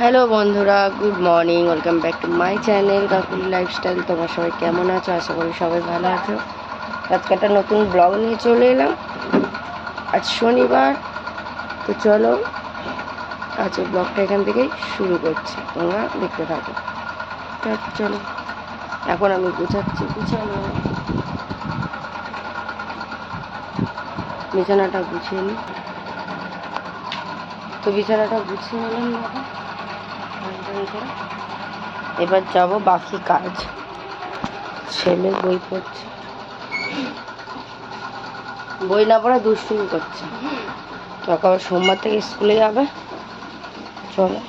Hello বন্ধুরা, good morning, welcome back to my channel Kakuli lifestyle. তোমার সবাই কেমন আছো? আশা করি সবাই ভালো আছো। আজকে একটা নতুন ব্লগ নিয়ে চলে এলাম। আজ শনিবার, তো চলো আজকে ব্লগটা এখান থেকেই শুরু করছি। তোমরা দেখতে থাকো। চলো, এখন আমি গুছাচ্ছি। গুছানো। বিছানাটা গুছিয়ে নিই তো বিছানাটা গুছিয়ে নিলাম। করে। এবার যাব বাকি কাজ। ছেলে বই পড়ছে। বই না পড়া দুষ্টুমি করছে। আবার সোমবার থেকে স্কুলে যাবে। চলো।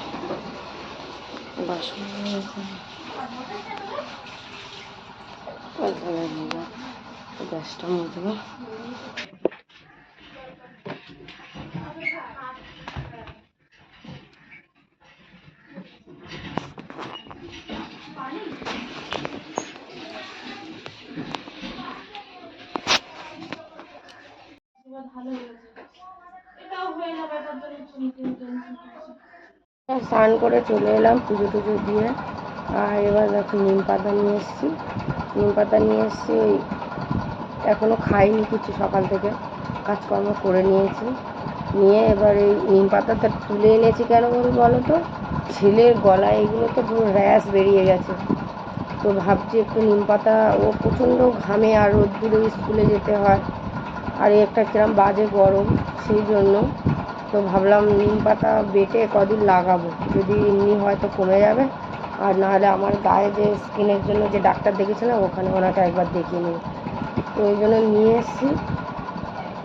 বাসন গ্যাসটা মুছবো স্নান করে চলে এলাম পুজো টুজো দিয়ে। আর এবার দেখো নিম পাতা নিয়ে এসেছি। নিম পাতা নিয়ে এসেছি ওই এখনও খাইনি কিছু সকাল থেকে। কাজকর্ম করে নিয়েছি। নিয়ে এবার এই নিম পাতাটা তুলে এনেছি কেন বলি বলো তো? ছেলের গলায় এগুলো তো পুরো র্যাশ বেরিয়ে গেছে। তো ভাবছি একটু নিম পাতা, ও প্রচণ্ড ঘামে আর রোদ্দুরে স্কুলে যেতে হয়। আর একটা কিরম বাজে গরম, সেই জন্য তো ভাবলাম নিম পাতা বেটে কদিন লাগাবো। যদি এমনি হয় তো কমে যাবে। আর নাহলে আমার গায়ে যে স্কিনের জন্য যে ডাক্তার দেখেছিলাম ওখানে ওনাকে একবার দেখিয়ে নেব তো ওই জন্য নিয়ে এসেছি।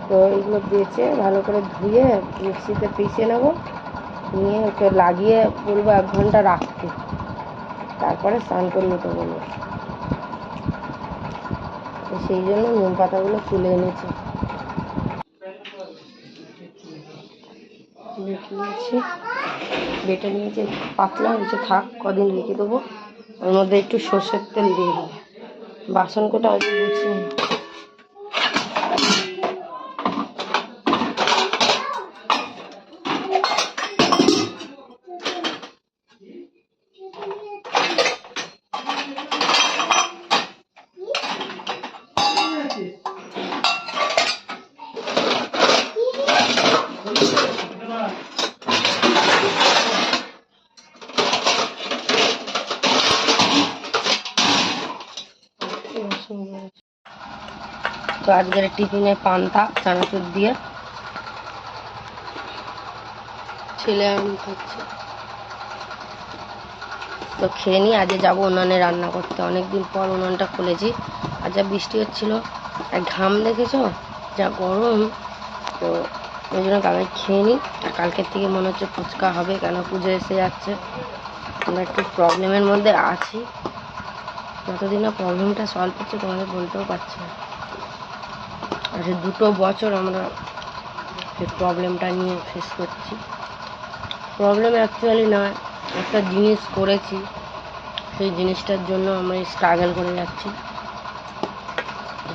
তো এইগুলো বেচে ভালো করে ধুয়ে মিক্সিতে পিষে নেব। নিয়ে ওকে লাগিয়ে বলব এক ঘণ্টা রাখতে। তারপরে স্নান করে নিতে বলব। সেই জন্য নিম পাতাগুলো তুলে এনেছি। বেটে নিয়েছি বেটে নিয়েছি পাতলা হয়েছে, থাক, কদিন রেখে দেবো। ওর মধ্যে একটু সর্ষের তেল দিয়ে দেবো বাসন কোটা আজ গুছিয়ে নিই। তো আজকের টিফিনে পান্তা, চানাচুর দিয়ে। ছেলে আমি খাচ্ছি। তো খেয়ে নিই আজকে যাব উনানে রান্না করতে। অনেকদিন পর উনানটা খুলেছি। আর যা বৃষ্টি হচ্ছিল। আর ঘাম দেখেছ? যা গরম। তো ওই জন্য তাদের খেয়ে নিই। আর কালকের থেকে মনে হচ্ছে ফুচকা হবে, কেন পুজো এসে যাচ্ছে। আমরা একটু প্রবলেমের মধ্যে আছি। যতদিন না প্রবলেমটা সলভ হচ্ছে, তোমাদের বলতেও পারছি না। আর দুটো বছর আমরা এই প্রবলেমটা নিয়ে ফেস করছি। প্রবলেম অ্যাকচুয়ালি নয় একটা জিনিস করেছি। সেই জিনিসটার জন্য আমরা স্ট্রাগল করে যাচ্ছি।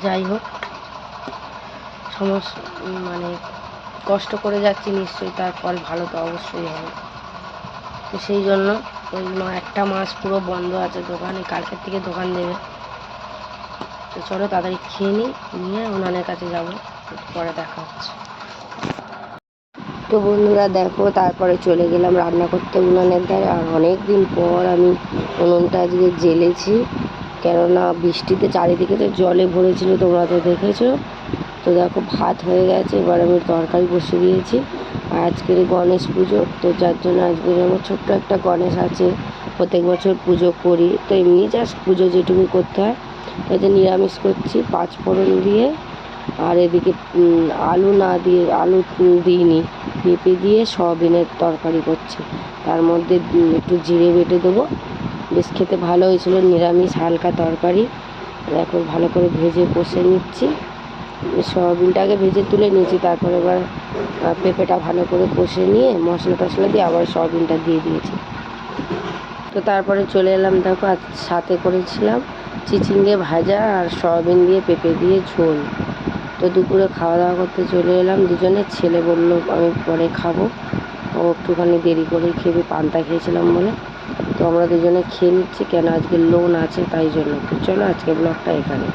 যাই হোক, সমস্ত মানে কষ্ট করে যাচ্ছি নিশ্চয়ই তার ফল ভালো তো অবশ্যই হবে। তো সেই জন্য ওই একটা মাস পুরো বন্ধ আছে দোকানে, কালকের থেকে দোকান দেবে। তো চলো তাড়াতাড়ি খেয়ে নিই, নিয়ে উনানের কাছে যাব, পরে দেখা হচ্ছে। তো বন্ধুরা দেখো, তারপরে চলে গেলাম রান্না করতে উনানের ধারে আর অনেক দিন পর আমি উনুনটা আজকে জ্বেলেছি কেননা বৃষ্টিতে চারিদিকে তো জলে ভরেছিল, তোমরা তো দেখেছ। তো দেখো ভাত হয়ে গেছে, এবার আমি তরকারি বসিয়ে দিয়েছি। আর আজকের গণেশ পুজো, তো যার জন্য আজকের আমার ছোট্ট একটা গণেশ আছে, প্রত্যেক বছর পুজো করি। তো এমনি জাস্ট পুজো যেটুকু করতে হয় তো যে নিরামিষ করছি, পাঁচ ফোড়ন দিয়ে। আর এদিকে আলু না দিয়ে, আলু দিইনি পেঁপে দিয়ে সয়াবিনের তরকারি করছি। তার মধ্যে একটু জিরে বেটে দেবো। বেশ খেতে ভালো হয়েছিল, নিরামিষ হালকা তরকারি। দেখো ভালো করে ভেজে কষে নিচ্ছি। সয়াবিনটাকে ভেজে তুলে নিয়েছি, তারপরে এবার পেঁপেটা ভালো করে কষে নিয়ে মশলা টশলা দিয়ে আবার সয়াবিনটা দিয়ে দিয়েছি। তো তারপরে চলে এলাম, দেখো আজ সাথে করেছিলাম চিচিঙ্গে ভাজা আর সয়াবিন দিয়ে পেঁপে দিয়ে ঝোল। তো দুপুরে খাওয়া দাওয়া করতে চলে এলাম, দুজনে ছেলে বলল আমি পরে খাব। ও একটুখানি দেরি করেই খেয়ে পান্তা খেয়েছিলাম বলে। তো আমরা দুজনে খেয়ে নিচ্ছি, কেন আজকে লোন আছে তাই জন্য। তো চলো আজকে ব্লগটা এখানে।